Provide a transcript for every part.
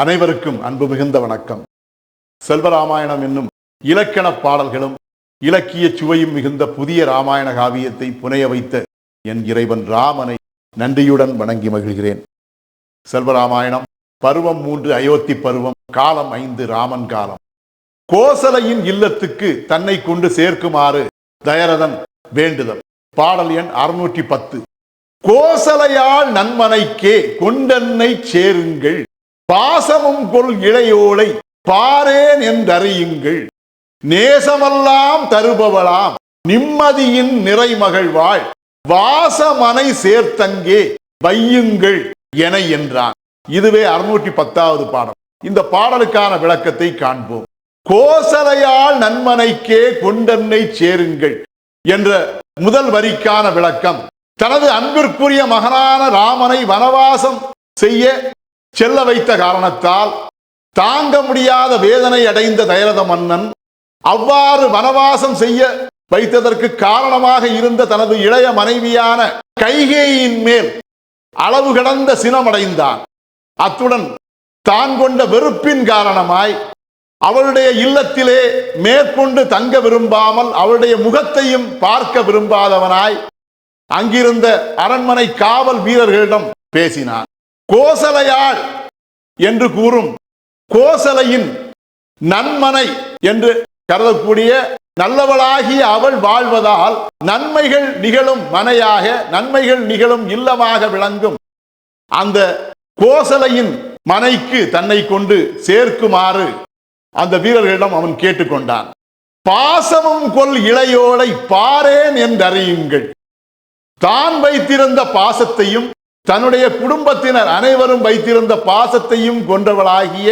அனைவருக்கும் அன்பு மிகுந்த வணக்கம். செல்வராமாயணம் என்னும் இலக்கண பாடல்களும் இலக்கிய சுவையும் மிகுந்த புதிய ராமாயண காவியத்தை புனைய வைத்த என் இறைவன் ராமனை நன்றியுடன் வணங்கி மகிழ்கிறேன். செல்வராமாயணம் பருவம் மூன்று அயோத்தி பருவம் காலம் ஐந்து ராமன் காலம். கோசலையின் இல்லத்துக்கு தன்னை கொண்டு சேர்க்குமாறு தயரதன் வேண்டுதல். பாடல் எண் அறுநூற்றி பத்து. கோசலையால் நன்மனைக்கே கொண்டன்னை சேருங்கள். பாசமும் கொள் இளையோளை பாரேன் என்றறியுங்கள். நேசமெல்லாம் தருபவளாம் நிம்மதியின் நிறைமகள்வாள் வாசமனை சேர்த்தங்கே வையுங்கள் என என்றான். இதுவே அறுநூற்றி பத்தாவது பாடல். இந்த பாடலுக்கான விளக்கத்தை காண்போம். கோசலையால் நன்மனைக்கே கொண்டன்னை சேருங்கள் என்ற முதல் வரிக்கான விளக்கம். தனது அன்பிற்குரிய மகனான ராமனை வனவாசம் செய்ய செல்ல வைத்த காரணத்தால் தாங்க முடியாத வேதனை அடைந்த தயரத மன்னன் அவ்வாறு வனவாசம் செய்ய வைத்ததற்கு காரணமாக இருந்த தனது இளைய மனைவியான கைகேயின் மேல் அளவு கடந்த சினமடைந்தான். அத்துடன் தான் கொண்ட வெறுப்பின் காரணமாய் அவளுடைய இல்லத்திலே மேற்கொண்டு தங்க விரும்பாமல் அவளுடைய முகத்தையும் பார்க்க விரும்பாதவனாய் அங்கிருந்த அரண்மனை காவல் வீரர்களிடம் பேசினான். கோசலையாள் என்று கூறும் கோசலையின் நன்மனை என்று கருதக்கூடிய நல்லவளாகிய அவள் வாழ்வதால் நன்மைகள் நிகழும் மனையாக நன்மைகள் நிகழும் இல்லமாக விளங்கும். அந்த கோசலையின் மனைக்கு தன்னை கொண்டு சேர்க்குமாறு அந்த வீரர்களிடம் அவன் கேட்டுக்கொண்டான். பாசமும் கொல் இளையோளை பாரேன் என்றறியுங்கள். தான் வைத்திருந்த பாசத்தையும் தன்னுடைய குடும்பத்தினர் அனைவரும் வைத்திருந்த பாசத்தையும் கொன்றவளாகிய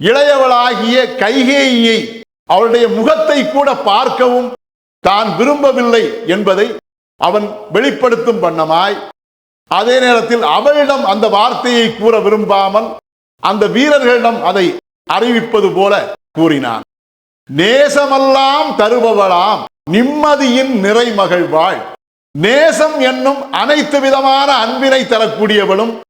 இளையவளாகிய கைகேயியை அவளுடைய முகத்தை கூட பார்க்கவும் தான் விரும்பவில்லை என்பதை அவன் வெளிப்படுத்தும் வண்ணமாய் அதே நேரத்தில் அவளிடம் அந்த வார்த்தையை கூற விரும்பாமல் அந்த வீரர்களிடம் அதை அறிவிப்பது போல கூறினான். நேசமெல்லாம் தருபவளாம் நிம்மதியின் நிறைமகள்வாள் நேசம் என்னும் அனைத்து விதமான அன்பினை தரக்கூடியவளும்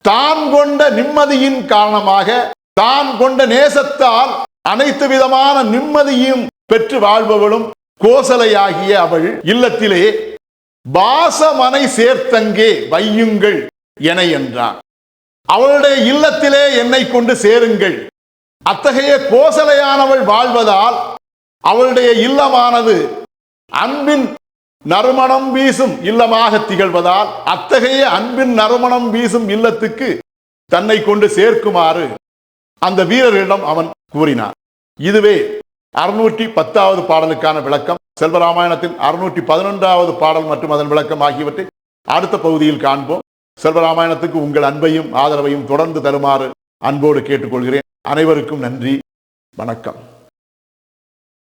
தான் கொண்ட நிம்மதியின் காரணமாக தான் கொண்ட நேசத்தால் அனைத்து விதமான நிம்மதியும் பெற்று வாழ்பவளும் கோசலையாகிய அவள் இல்லத்திலே பாசமனை சேர்த்தங்கே வையுங்கள் என என்றான். அவளுடைய இல்லத்திலே என்னை கொண்டு சேருங்கள். அத்தகைய கோசலையானவள் வாழ்வதால் அவளுடைய இல்லமானது அன்பின் நறுமணம் வீசும் இல்லமாக திகழ்வதால் அத்தகைய அன்பின் நறுமணம் வீசும் இல்லத்துக்கு தன்னை கொண்டு சேர்க்குமாறு அந்த வீரர்களிடம் அவன் கூறினான். இதுவே அறுநூற்றி பத்தாவது பாடலுக்கான விளக்கம். செல்வராமாயணத்தின் அறுநூற்றி பதினொன்றாவது பாடல் மற்றும் அதன் விளக்கம் ஆகியவற்றை அடுத்த பகுதியில் காண்போம். செல்வராமாயணத்துக்கு உங்கள் அன்பையும் ஆதரவையும் தொடர்ந்து தருமாறு அன்போடு கேட்டுக்கொள்கிறேன். அனைவருக்கும் நன்றி. வணக்கம்.